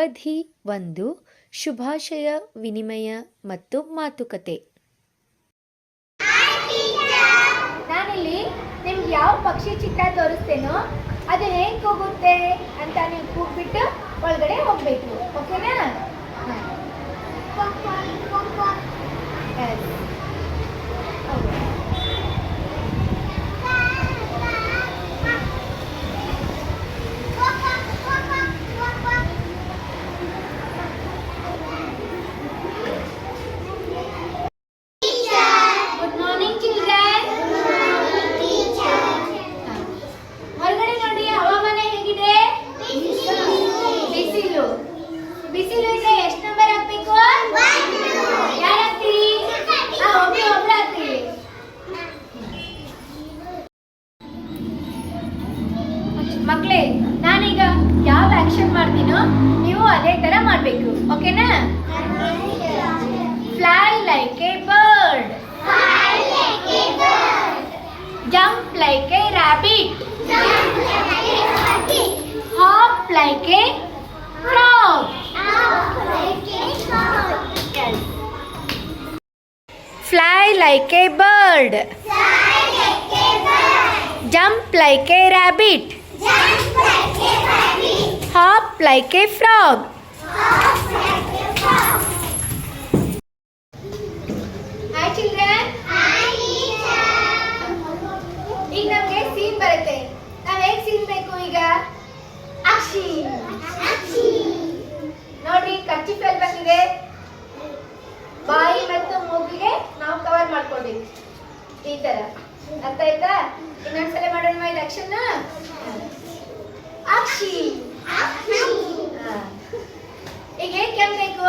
ಅವಧಿ ಒಂದು, ಶುಭಾಶಯ, ವಿನಿಮಯ ಮತ್ತು ಮಾತುಕತೆ. ನಾನಿಲ್ಲಿ ನಿಮ್ಗೆ ಯಾವ ಪಕ್ಷಿ ಚಿತ್ರ ತೋರಿಸ್ತೇನೋ ಅದು ಹೇಗೆ ಹೋಗುತ್ತೆ ಅಂತ ನೀವು ಕೂಗ್ಬಿಟ್ಟು ಒಳಗಡೆ ಹೋಗ್ಬೇಕು. ಓಕೆನಾ fly like a bird jump like a rabbit hop like a frog hi children ಈಗ ನಮ್ಗೆ ಸೀನ್ ಬರುತ್ತೆ ನಾವ್ ಹೇಗ್ ಸೀನ್ ಬೇಕು ಈಗ ಅಕ್ಷಿ ನೋಡ್ರಿ ಕರ್ಚಿಫ್ ಎಲ್ಲಿ ಬಂದಿದೆ ಬಾಯಿ ಮತ್ತು ಮೂಗಿಗೆ ಈ ತರ. ಅರ್ಥ ಆಯ್ತಾ? ಇನ್ನೊಂದ್ಸಲ ಮಾಡೋಣ ಇದು ಅಕ್ಷನ್ ಅಕ್ಷಿ. ಈಗ ಏನ್ ಕೆಮ್ಮಬೇಕು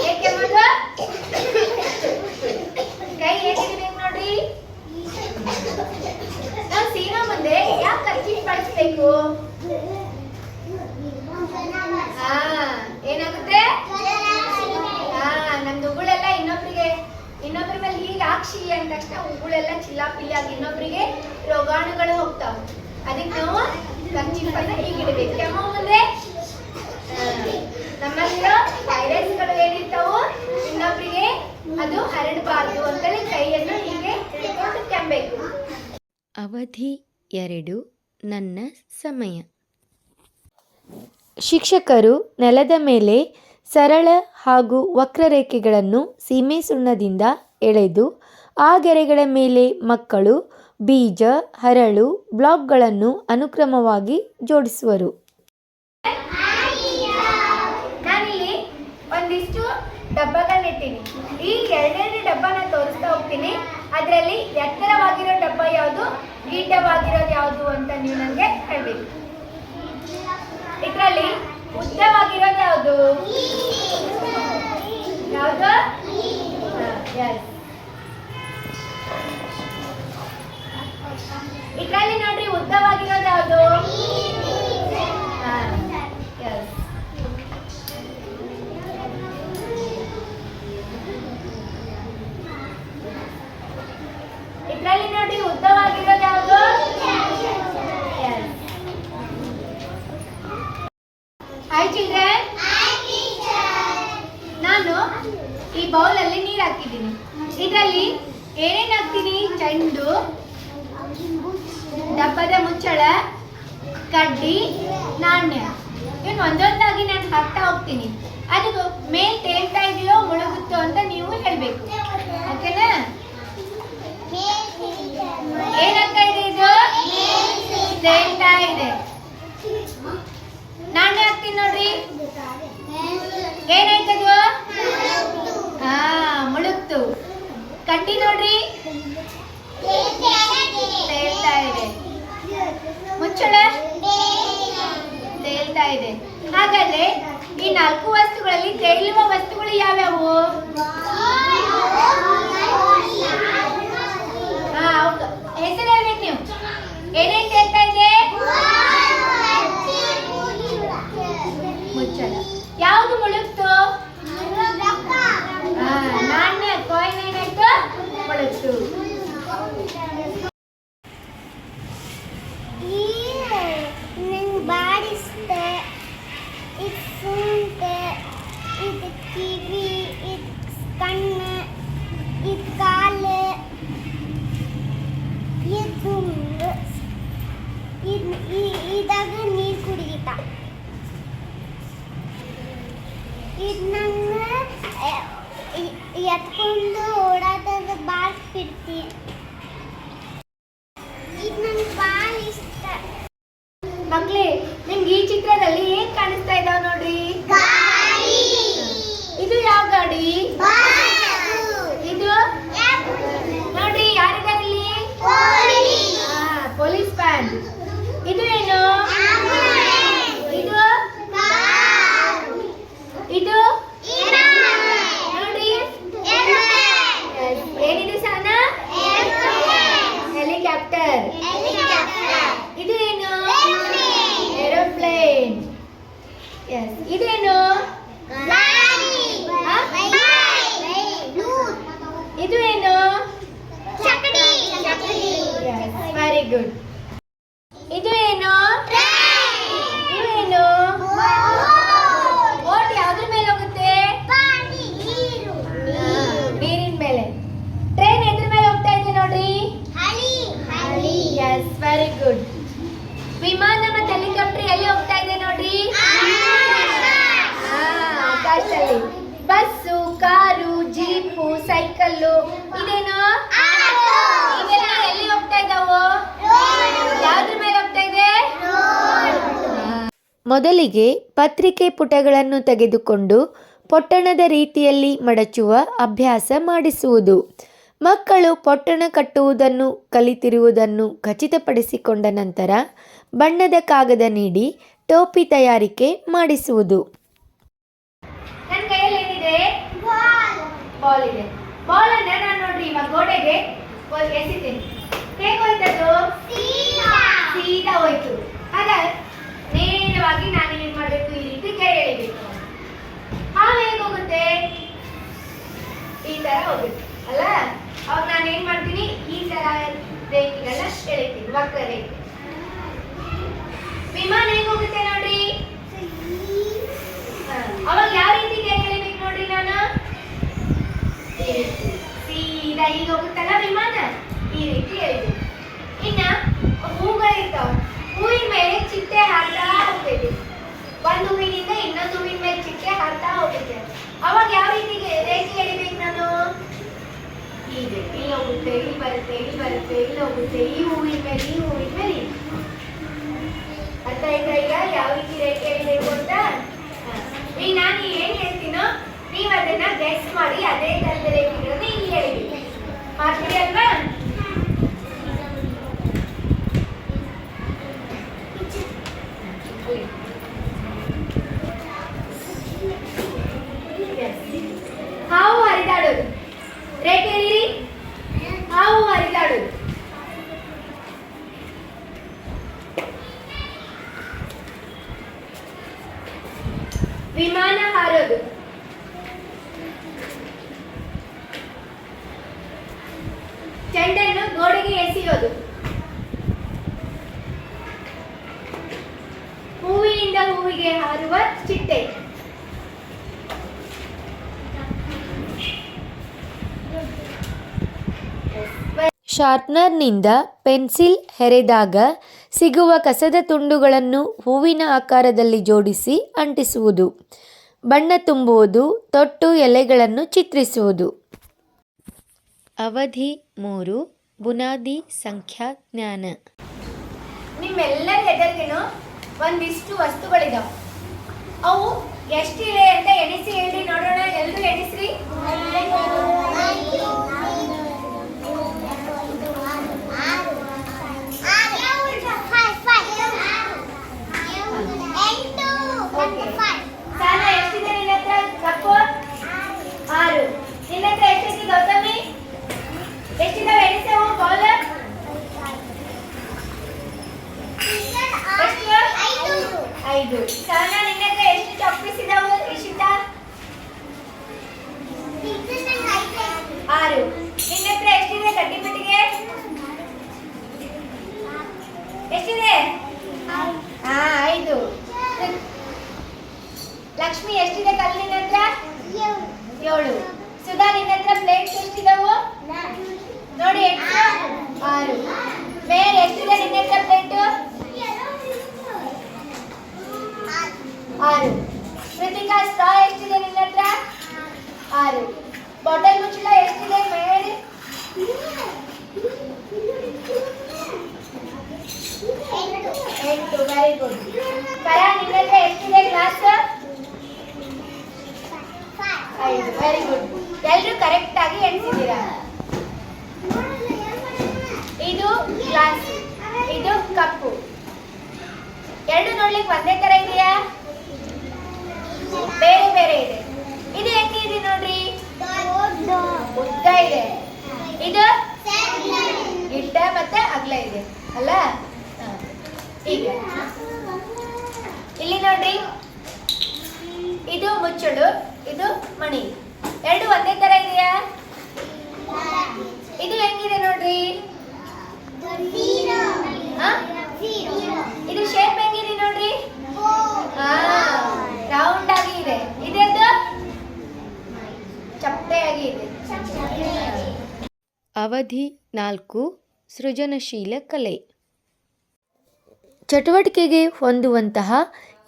ಏಕೆ ಕೆಮ್ಮೋದು ಕೈ ಹೇಗಿರ್ಬೇಕು ನೋಡ್ರಿ? ನಾವು ಸೀನಾ ಮುಂದೆ ಯಾಕೆ ಕರ್ಚೀಫ್ ಬಳಸ್ಬೇಕು ಹಾ ಏನಾಗುತ್ತೆ ಹಾ ನಮ್ದು ಉಗುಳೆಲ್ಲ ಇನ್ನೊಬ್ರಿಗೆ ಇನ್ನೊಬ್ರ ಮೇಲೆ ಹೀಗೆ ಹಾಕ್ಸಿ ಅಂದ ತಕ್ಷಣ ಹೂಗಳೆಲ್ಲ ಚಿಲ್ಲಾಪಿಲ್ಲಿ ಆಗಿ ಇನ್ನೊಬ್ರಿಗೆ ರೋಗಾಣುಗಳು ಹೋಗ್ತಾವ. ಅದಕ್ಕೆ ನಾವು ಕರ್ಚೀಫ್ ಅನ್ನ ಹೀಗಿಡ್ಬೇಕು ಕೆಮ್ಮು ಮುಂದೆ ನಮ್ಮಲ್ಲಿರೋ ವೈರಸ್ಗಳು ಏನಿರ್ತಾವು ಇನ್ನೊಬ್ರಿಗೆ ಅದು ಹರಡಬಾರ್ದು ಅಂತಲೇ ಕೈಯನ್ನು ಹೀಗೆ ಹಿಡ್ಕೊಂಡು ಕೆಮ್ಮಬೇಕು ಅವಧಿ ಎರಡು ನನ್ನ ಸಮಯ. ಶಿಕ್ಷಕರು ನೆಲದ ಮೇಲೆ ಸರಳ ಹಾಗೂ ವಕ್ರರೇಖೆಗಳನ್ನು ಸೀಮೆ ಸುಣ್ಣದಿಂದ ಎಳೆದು ಆ ಗೆರೆಗಳ ಮೇಲೆ ಮಕ್ಕಳು, ಬೀಜ, ಹರಳು, ಬ್ಲಾಕ್ಗಳನ್ನು ಅನುಕ್ರಮವಾಗಿ ಜೋಡಿಸುವರು. ಒಂದಿಷ್ಟು ಡಬ್ಬಗಳನ್ನಿಟ್ಟಿನಿ. ಈ ಎರಡೆರಡು ಡಬ್ಬನ ತೋರಿಸ್ತಾ ಹೋಗ್ತೀನಿ. ಅದರಲ್ಲಿ ಎತ್ತರವಾಗಿರೋ ಡಬ್ಬ ಯಾವುದು ಗೀಟವಾಗಿರೋದು ಯಾವುದು ಅಂತ ನೀವು ನನಗೆ ಹೇಳಬೇಕು. ಇದರಲ್ಲಿ ಉದ್ದವಾಗಿರೋದು ಯಾವುದು? ಯಾವುದು ಎಸ್ ಇದರಲ್ಲಿ ನೋಡ್ರಿ ಉದ್ದವಾಗಿರೋದು ಯಾವುದು ಹಾ, yes. ಇದ್ರಲ್ಲಿ ನೋಡಿ ಉದ್ದವಾಗಿರೋದು ಯಾವುದು ಹಾಯ್ ಚಿಲ್ಡ್ರನ್ ನಾನು ಈ ಬೌಲ್ ಅಲ್ಲಿ ನೀರು ಹಾಕಿದ್ದೀನಿ. ಇದರಲ್ಲಿ ಏನೇನು ಹಾಕ್ತೀನಿ? ಚೆಂಡು ಡಬ್ಬದ ಮುಚ್ಚಳ, ಕಡ್ಡಿ, ನಾಣ್ಯ. ಇನ್ನು ಒಂದೊಂದಾಗಿ ನಾನು ಹಾಕ್ತಾ ಹೋಗ್ತೀನಿ. ಅದು ಮೇಲ್ ತೇಲ್ತಾ ಇದೆಯೋ, ಮುಳುಗುತ್ತೋ ಅಂತ ನೀವು ಹೇಳ್ಬೇಕು. ಓಕೆನಾ? ಏನಾಗ್ತಾ ಇದೆ ಇದು? ಇದೆ. ನಾಣ್ಯ ಹಾಕ್ತೀನಿ ನೋಡ್ರಿ. ಏನಾಯ್ತದು? ಹಾ ಮುಳುಗ್ತು. ಕಟ್ಟಿ ನೋಡ್ರಿ. ತೇಲ್ತಾ ಇದೆ. ಮುಚ್ಚಳ ತೇಲ್ತಾ ಇದೆ. ಹಾಗಾದ್ರೆ ಈ ನಾಲ್ಕು ವಸ್ತುಗಳಲ್ಲಿ ತೇಲುವ ವಸ್ತುಗಳು ಯಾವ್ಯಾವು ಹಾ ಹೌದು ಹೆಸರು ಹೇಳ್ಬೇಕು ನೀವು ಏನೇನ್ ತೇಲ್ತಾ ಇದೆ ಮುಚ್ಚಳ ಯಾವುದು ಮುಳುಗ್ತು ಹಾ, ನಾಣ್ಯ ಕಾಯಿನ್ ಏನಾಯ್ತು ಮುಳುಗ್ತು ನಂಗೆ ಭಾಳ ಎತ್ಕೊಂಡು ಓಡಾಡೋದು ಭಾಳ ಬಿಡ್ತಿ ಇದು ನಂಗೆ ಭಾಳ ಇಷ್ಟ ಮಕ್ಳೇ ನಿಮ್ಗೆ ಈ ಚಿತ್ರದಲ್ಲಿ ಏನ್ ಕಾಣಿಸ್ತಾ ಇದಾವ ನೋಡ್ರಿ ಇದು ಯಾವ ಗಾಡಿ ಇದು ನೋಡಿ ಯಾರಿದ್ದಾರೆ ಇಲ್ಲಿ ಪೊಲೀಸ್ ವ್ಯಾನ್ ಇದು ಏನು ಇದು ಇದು ನೋಡಿ Yes. ಏನಿದೆ ಸಹನ ಹೆಲಿಕಾಪ್ಟರ್ ಇದು ಏನು ಏರೋಪ್ಲೇನ್ ಎಸ್ ಇದೇನು ಇದು ಏನು ವೆರಿ ಗುಡ್ ಇದು ಏನು ಇದು ಏನು ಬೋಟ್ ಯಾವ್ದ್ರ ಮೇಲೆ ಹೋಗುತ್ತೆ ನೀರಿನ ಮೇಲೆ ಟ್ರೈನ್ ಎದ್ರ ಮೇಲೆ ಹೋಗ್ತಾ ಇದೆ ನೋಡ್ರಿ ಎಸ್ ವೆರಿ ಗುಡ್ ವಿಮಾನ ಮತ್ತೆ ಹೆಲಿಕಾಪ್ಟರ್ ಎಲ್ಲಿ ಹೋಗ್ತಾ ಇದೆ ನೋಡ್ರಿ ಆ, ಆಕಾಶದಲ್ಲಿ ಬಸ್ಸು ಕಾರು ಜೀಪು ಸೈಕಲ್ಲು ಇದೇನು ಇವೆಲ್ಲ ಎಲ್ಲಿ ಹೋಗ್ತಾ ಇದಾವು ಯಾವ್ದ್ರ ಮೇಲೆ ಹೋಗ್ತಾ ಇದೆ ಮೊದಲಿಗೆ ಪತ್ರಿಕೆ ಪುಟಗಳನ್ನು ತೆಗೆದುಕೊಂಡು ಪೊಟ್ಟಣದ ರೀತಿಯಲ್ಲಿ ಮಡಚುವ ಅಭ್ಯಾಸ ಮಾಡಿಸುವುದು. ಮಕ್ಕಳು ಪೊಟ್ಟಣ ಕಟ್ಟುವುದನ್ನು, ಕಲಿತಿರುವುದನ್ನು ಖಚಿತಪಡಿಸಿಕೊಂಡ ನಂತರ ಬಣ್ಣದ ಕಾಗದ ನೀಡಿ ಟೋಪಿ ತಯಾರಿಕೆ ಮಾಡಿಸುವುದು. ಗೋಡೆಗೆ ನೇರವಾಗಿ ನಾನು ಏನ್ ಮಾಡಬೇಕು ಈ ರೀತಿ ಕೈ ಎಳಿಬೇಕು ಹೋಗುತ್ತೆ? ಈ ತರ ಹೋಗುತ್ತೆ, ಅಲ್ಲ? ಅವಾಗ ನಾನು ಏನ್ ಮಾಡ್ತೀನಿ? ಈ ತರ ರೇಖೆಗಳನ್ನ ಎಳಿತೀನಿ, ವಕ್ರ ರೇಖೆ. ವಿಮಾನ ಹೇಗೆ ಹೋಗುತ್ತೆ ನೋಡ್ರಿ. ಅವಾಗ ಯಾವ ರೀತಿ ಕೈ ಎಳಿಬೇಕು ನೋಡ್ರಿ ನಾನು. ಸೀದಾ ಈಗ ಹೋಗುತ್ತಲ್ಲ ವಿಮಾನ? ಈ ರೀತಿ ಎಳಿಬೇಕು. ಇನ್ನ ಹೂಗಳಿರ್ತಾವ ಹೂವಿನ ಮೇಲೆ ಚಿಟ್ಟೆ ಹಾಕ್ತಾ ಹೋಗ್ತೈತಿ ಒಂದು ಹೂವಿನಿಂದ ಇನ್ನೊಂದು ಹೂವಿನ ಮೇಲೆ ಚಿಟ್ಟೆ ಹಾಕ್ತಾ ಹೋಗುತ್ತೆ ಅವಾಗ ಯಾವ ರೀತಿ ರೇಖೆ ಎಳಿಬೇಕು ನಾನು? ಹೀಗೆ ಇಲ್ಲಿ ಹೋಗುತ್ತೆ ಇಲ್ಲಿ ಬರುತ್ತೆ ಇಲ್ಲಿ ಬರುತ್ತೆ ಇಲ್ಲಿ ಹೋಗುತ್ತೆ ಈ ಹೂವಿನ ಮೇಲೆ, ಈ ಹೂವಿನ ಮೇಲೆ. ಅರ್ಥ ಆಯ್ತಾ ಈಗ? ಯಾವ ರೀತಿ ರೇಖೆ ಎಳಿಬೇಕು ಅಂತ. ಈಗ ನಾನು ಏನು ಹೇಳ್ತೀನೋ ನೀವು ಅದನ್ನ ಗೆಸ್ ಮಾಡಿ, ಅದೇ ತರದ ರೇಖೆಗಳನ್ನ ಇಲ್ಲಿ ಹೇಳಿ ಮಾಡ್ತೀರಿ ಅಲ್ವಾ Yes. ಹಾವು ಹರಿದಾಡೋದು ರೇಖೆ ಎಳೀರಿ ಹಾವು ಹರಿದಾಡೋದು ವಿಮಾನ ಹಾರೋದು ಚೆಂಡನ್ನು ಗೋಡೆಗೆ ಎಸೆಯೋದು ಹೂವಿನಿಂದ ಹೂವಿಗೆ ಹಾರುವ ಚಿಟ್ಟೆ ಶಾರ್ಪ್ನರ್ನಿಂದ ಪೆನ್ಸಿಲ್ ಹೆರೆದಾಗ ಸಿಗುವ ಕಸದ ತುಂಡುಗಳನ್ನು ಹೂವಿನ ಆಕಾರದಲ್ಲಿ ಜೋಡಿಸಿ ಅಂಟಿಸುವುದು. ಬಣ್ಣ ತುಂಬುವುದು, ತೊಟ್ಟು ಎಲೆಗಳನ್ನು ಚಿತ್ರಿಸುವುದು. ಅವಧಿ ಮೂರು, ಬುನಾದಿ ಸಂಖ್ಯಾಜ್ಞಾನ ನಿಮ್ಮೆಲ್ಲರ ಹೆದರಿಗೆನು ಒಂದಿಷ್ಟು ವಸ್ತುಗಳಿದಾವೆ. ಅವು ಎಷ್ಟಿವೆ ಅಂತ ಎಣಿಸಿ ಹೇಳಿ ನೋಡೋಣ. ಎಲ್ಲರೂ ಎಣಿಸ್ರಿ. ಎಲ್ಲರೂ ಕರೆಕ್ಟ್ ಆಗಿ ಎಣಿಸಿದ್ದೀರಾ? ಇದು ಗ್ಲಾಸ್ ಇದು ಕಪ್ಪು. ಎರಡು ನೋಡ್ಲಿಕ್ಕೆ ಒಂದೇ ತರ ಇದೆಯಾ? ಬೇರೆ ಬೇರೆ ಇದೆ. ಇದು ಹೆಂಗಿದೆ ನೋಡ್ರಿ? ಉದ್ದ ಇದೆ. ಇದು ಗಿಡ್ಡ ಮತ್ತೆ ಅಗ್ಲ ಇದೆ. ಅಲ್ಲ? ಇಲ್ಲಿ ನೋಡ್ರಿ. ಇದು ಮುಚ್ಚಳು, ಇದು ಮಣಿ. ಎರಡು ಒಂದೇ ತರ ಇದೆಯಾ? ಇದು ಹೆಂಗಿದೆ ನೋಡ್ರಿ? ಇದು ಶೇಪ್ ಹೆಂಗಿದೆ ನೋಡ್ರಿ? ರೌಂಡ್ ಆಗಿ ಇದೆ. ಇದೆಂದು? ಚಪ್ಪಟೆಯಾಗಿ ಇದೆ. ಅವಧಿ ನಾಲ್ಕು, ಸೃಜನಶೀಲ ಕಲೆ. ಚಟುವಟಿಕೆಗೆ ಹೊಂದುವಂತಹ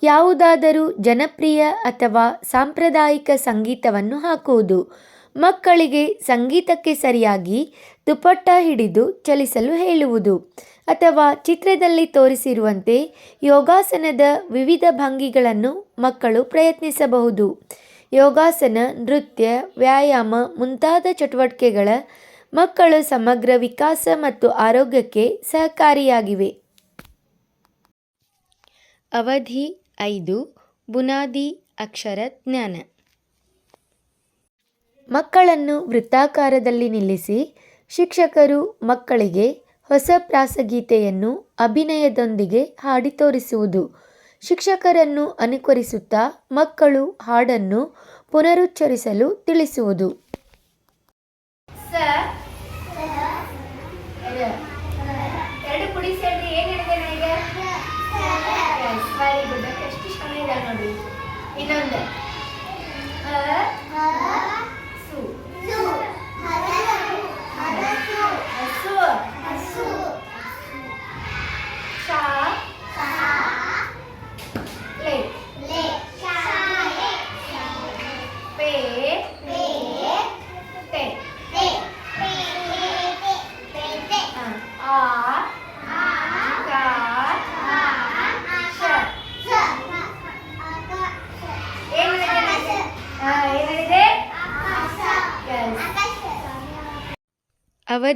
ಯಾವುದಾದರೂ ಜನಪ್ರಿಯ ಅಥವಾ ಸಾಂಪ್ರದಾಯಿಕ ಸಂಗೀತವನ್ನು ಹಾಕುವುದು. ಮಕ್ಕಳಿಗೆ ಸಂಗೀತಕ್ಕೆ ಸರಿಯಾಗಿ ದುಪಟ್ಟ ಹಿಡಿದು ಚಲಿಸಲು ಹೇಳುವುದು ಅಥವಾ ಚಿತ್ರದಲ್ಲಿ ತೋರಿಸಿರುವಂತೆ ಯೋಗಾಸನದ ವಿವಿಧ ಭಂಗಿಗಳನ್ನು ಮಕ್ಕಳು ಪ್ರಯತ್ನಿಸಬಹುದು. ಯೋಗಾಸನ, ನೃತ್ಯ, ವ್ಯಾಯಾಮ ಮುಂತಾದ ಚಟುವಟಿಕೆಗಳ ಮಕ್ಕಳ ಸಮಗ್ರ ವಿಕಾಸ ಮತ್ತು ಆರೋಗ್ಯಕ್ಕೆ ಸಹಕಾರಿಯಾಗಿವೆ. ಅವಧಿ ಐದು, ಬುನಾದಿ ಅಕ್ಷರ ಜ್ಞಾನ. ಮಕ್ಕಳನ್ನು ವೃತ್ತಾಕಾರದಲ್ಲಿ ನಿಲ್ಲಿಸಿ ಶಿಕ್ಷಕರು ಮಕ್ಕಳಿಗೆ ಹೊಸ ಪ್ರಾಸಗೀತೆಯನ್ನು ಅಭಿನಯದೊಂದಿಗೆ ಹಾಡಿ ತೋರಿಸುವುದು. ಶಿಕ್ಷಕರನ್ನು ಅನುಕರಿಸುತ್ತಾ ಮಕ್ಕಳು ಹಾಡನ್ನು ಪುನರುಚ್ಚರಿಸಲು ತಿಳಿಸುವುದು.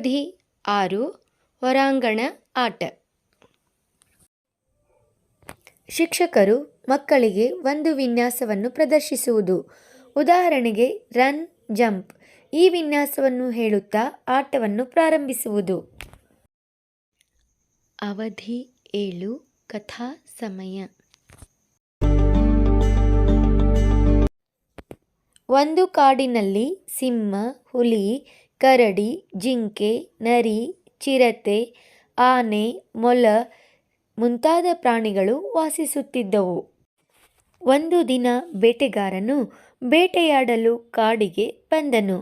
ಅವಧಿ ಆರು ಹೊರಾಂಗಣ ಆಟ. ಶಿಕ್ಷಕರು ಮಕ್ಕಳಿಗೆ ಒಂದು ವಿನ್ಯಾಸವನ್ನು ಪ್ರದರ್ಶಿಸುವುದು. ಉದಾಹರಣೆಗೆ, ರನ್, ಜಂಪ್ ಈ ವಿನ್ಯಾಸವನ್ನು ಹೇಳುತ್ತಾ ಆಟವನ್ನು ಪ್ರಾರಂಭಿಸುವುದು. ಅವಧಿ ಏಳು, ಕಥಾ ಸಮಯ. ಒಂದು ಕಾಡಿನಲ್ಲಿ ಸಿಂಹ, ಹುಲಿ ಕರಡಿ, ಜಿಂಕೆ, ನರಿ, ಚಿರತೆ, ಆನೆ, ಮೊಲ ಮುಂತಾದ ಪ್ರಾಣಿಗಳು ವಾಸಿಸುತ್ತಿದ್ದವು. ಒಂದು ದಿನ ಬೇಟೆಗಾರನು ಬೇಟೆಯಾಡಲು ಕಾಡಿಗೆ ಬಂದನು.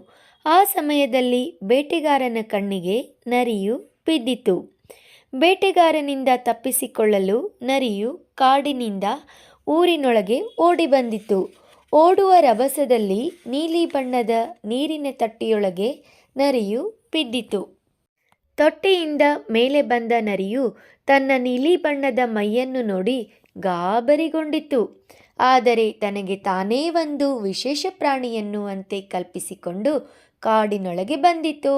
ಆ ಸಮಯದಲ್ಲಿ ಬೇಟೆಗಾರನ ಕಣ್ಣಿಗೆ ನರಿಯು ಬಿದ್ದಿತು. ಬೇಟೆಗಾರನಿಂದ ತಪ್ಪಿಸಿಕೊಳ್ಳಲು ನರಿಯು ಕಾಡಿನಿಂದ ಊರಿನೊಳಗೆ ಓಡಿ ಬಂದಿತು ಓಡುವ ರಭಸದಲ್ಲಿ ನೀಲಿ ಬಣ್ಣದ ನೀರಿನ ತಟ್ಟಿಯೊಳಗೆ ನರಿಯು ಬಿದ್ದಿತು ತೊಟ್ಟೆಯಿಂದ ಮೇಲೆ ಬಂದ ನರಿಯು ತನ್ನ ನೀಲಿ ಬಣ್ಣದ ಮೈಯನ್ನು ನೋಡಿ ಗಾಬರಿಗೊಂಡಿತು. ಆದರೆ ತನಗೆ ತಾನೇ ಒಂದು ವಿಶೇಷ ಪ್ರಾಣಿಯನ್ನು ಅಂತೆ ಕಲ್ಪಿಸಿಕೊಂಡು ಕಾಡಿನೊಳಗೆ ಬಂದಿತು.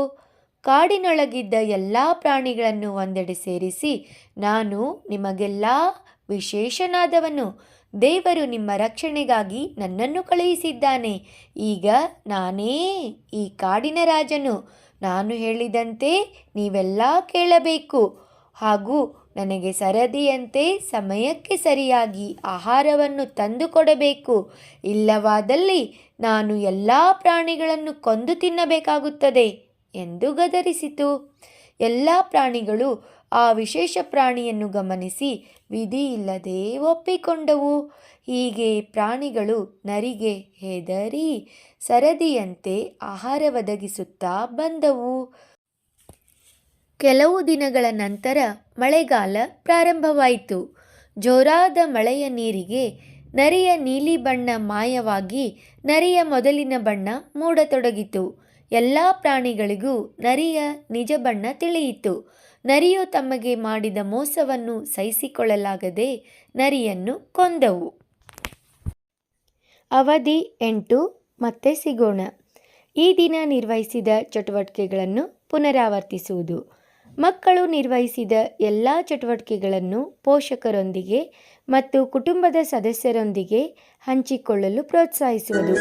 ಕಾಡಿನೊಳಗಿದ್ದ ಎಲ್ಲ ಪ್ರಾಣಿಗಳನ್ನು ಒಂದೆಡೆ ಸೇರಿಸಿ, ನಾನು ನಿಮಗೆಲ್ಲ ವಿಶೇಷನಾದವನು. ದೇವರು ನಿಮ್ಮ ರಕ್ಷಣೆಗಾಗಿ ನನ್ನನ್ನು ಕಳುಹಿಸಿದ್ದಾನೆ. ಈಗ ನಾನೇ ಈ ಕಾಡಿನ ರಾಜನು. ನಾನು ಹೇಳಿದಂತೆ ನೀವೆಲ್ಲ ಕೇಳಬೇಕು. ಹಾಗೂ ನನಗೆ ಸರದಿಯಂತೆ ಸಮಯಕ್ಕೆ ಸರಿಯಾಗಿ ಆಹಾರವನ್ನು ತಂದು ಕೊಡಬೇಕು ಇಲ್ಲವಾದಲ್ಲಿ ನಾನು ಎಲ್ಲ ಪ್ರಾಣಿಗಳನ್ನು ಕೊಂದು ತಿನ್ನಬೇಕಾಗುತ್ತದೆ ಎಂದು ಗದರಿಸಿತು. ಎಲ್ಲ ಪ್ರಾಣಿಗಳು ಆ ವಿಶೇಷ ಪ್ರಾಣಿಯನ್ನು ಗಮನಿಸಿ ವಿಧಿ ಇಲ್ಲದೆ ಒಪ್ಪಿಕೊಂಡವು. ಹೀಗೆ ಪ್ರಾಣಿಗಳು ನರಿಗೆ ಹೆದರಿ ಸರದಿಯಂತೆ ಆಹಾರ ಒದಗಿಸುತ್ತಾ ಬಂದವು. ಕೆಲವು ದಿನಗಳ ನಂತರ ಮಳೆಗಾಲ ಪ್ರಾರಂಭವಾಯಿತು. ಜೋರಾದ ಮಳೆಯ ನೀರಿಗೆ ನರಿಯ ನೀಲಿ ಬಣ್ಣ ಮಾಯವಾಗಿ ನರಿಯ ಮೊದಲಿನ ಬಣ್ಣ ಮೂಡತೊಡಗಿತು. ಎಲ್ಲ ಪ್ರಾಣಿಗಳಿಗೂ ನರಿಯ ನಿಜ ಬಣ್ಣ ತಿಳಿಯಿತು. ನರಿಯು ತಮಗೆ ಮಾಡಿದ ಮೋಸವನ್ನು ಸಹಿಸಿಕೊಳ್ಳಲಾಗದೆ ನರಿಯನ್ನು ಕೊಂದವು. ಅವಧಿ ಎಂಟು, ಮತ್ತೆ ಸಿಗೋಣ. ಈ ದಿನ ನಿರ್ವಹಿಸಿದ ಚಟುವಟಿಕೆಗಳನ್ನು ಪುನರಾವರ್ತಿಸುವುದು. ಮಕ್ಕಳು ನಿರ್ವಹಿಸಿದ ಎಲ್ಲ ಚಟುವಟಿಕೆಗಳನ್ನು ಪೋಷಕರೊಂದಿಗೆ ಮತ್ತು ಕುಟುಂಬದ ಸದಸ್ಯರೊಂದಿಗೆ ಹಂಚಿಕೊಳ್ಳಲು ಪ್ರೋತ್ಸಾಹಿಸುವುದು.